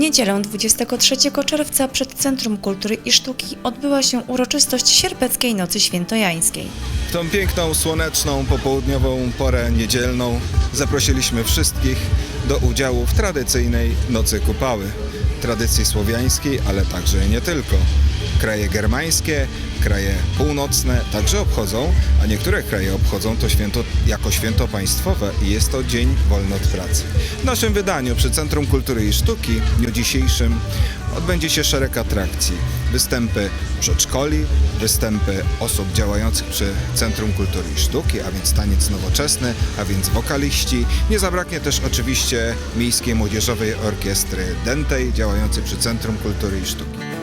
niedzielę 23 czerwca przed Centrum Kultury i Sztuki odbyła się uroczystość Sierpeckiej Nocy Świętojańskiej. W tą piękną, słoneczną, popołudniową porę niedzielną zaprosiliśmy wszystkich do udziału w tradycyjnej Nocy Kupały. Tradycji słowiańskiej, ale także nie tylko. Kraje germańskie, kraje północne także obchodzą, a niektóre kraje obchodzą to święto jako święto państwowe i jest to dzień wolny od pracy. W naszym wydaniu przy Centrum Kultury i Sztuki w dniu dzisiejszym odbędzie się szereg atrakcji. Występy przedszkoli, występy osób działających przy Centrum Kultury i Sztuki, a więc taniec nowoczesny, a więc wokaliści. Nie zabraknie też oczywiście Miejskiej Młodzieżowej Orkiestry Dentej działającej przy Centrum Kultury i Sztuki.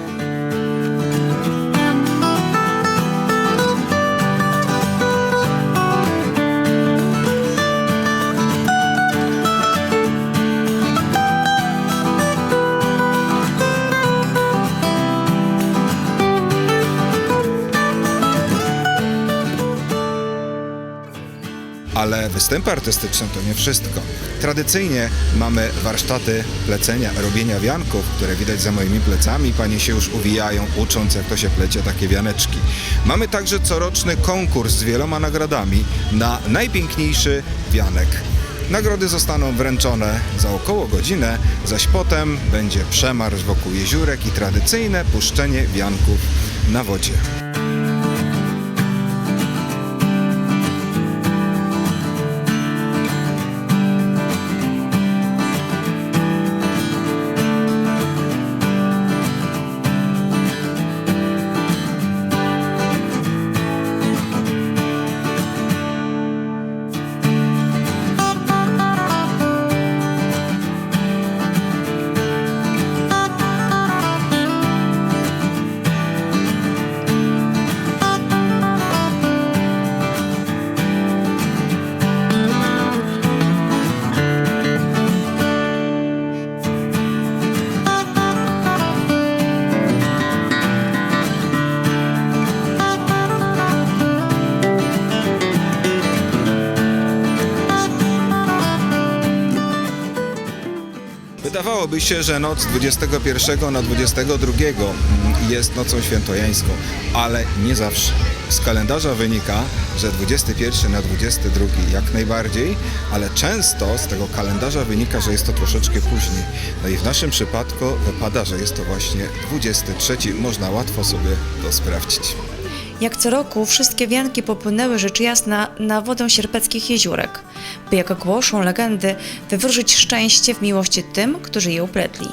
Ale występy artystyczne to nie wszystko. Tradycyjnie mamy warsztaty plecenia, robienia wianków, które widać za moimi plecami. Panie się już uwijają, ucząc jak to się plecie takie wianeczki. Mamy także coroczny konkurs z wieloma nagrodami na najpiękniejszy wianek. Nagrody zostaną wręczone za około godzinę, zaś potem będzie przemarsz wokół jeziórek i tradycyjne puszczenie wianków na wodzie. Wydawałoby się, że noc 21 na 22 jest nocą świętojańską, ale nie zawsze. Z kalendarza wynika, że 21 na 22 jak najbardziej, ale często z tego kalendarza wynika, że jest to troszeczkę później. No i w naszym przypadku wypada, że jest to właśnie 23. Można łatwo sobie to sprawdzić. Jak co roku wszystkie wianki popłynęły rzecz jasna na wodę sierpeckich jeziórek, by jak głoszą legendy wywróżyć szczęście w miłości tym, którzy je upletli.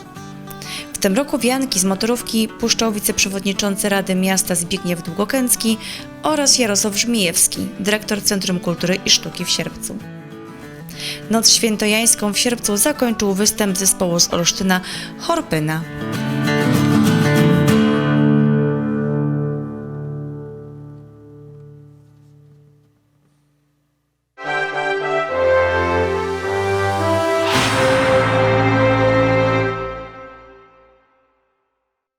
W tym roku wianki z motorówki puszczał wiceprzewodniczący Rady Miasta Zbigniew Długokęcki oraz Jarosław Żmijewski, dyrektor Centrum Kultury i Sztuki w Sierpcu. Noc świętojańską w Sierpcu zakończył występ zespołu z Olsztyna Horpyna.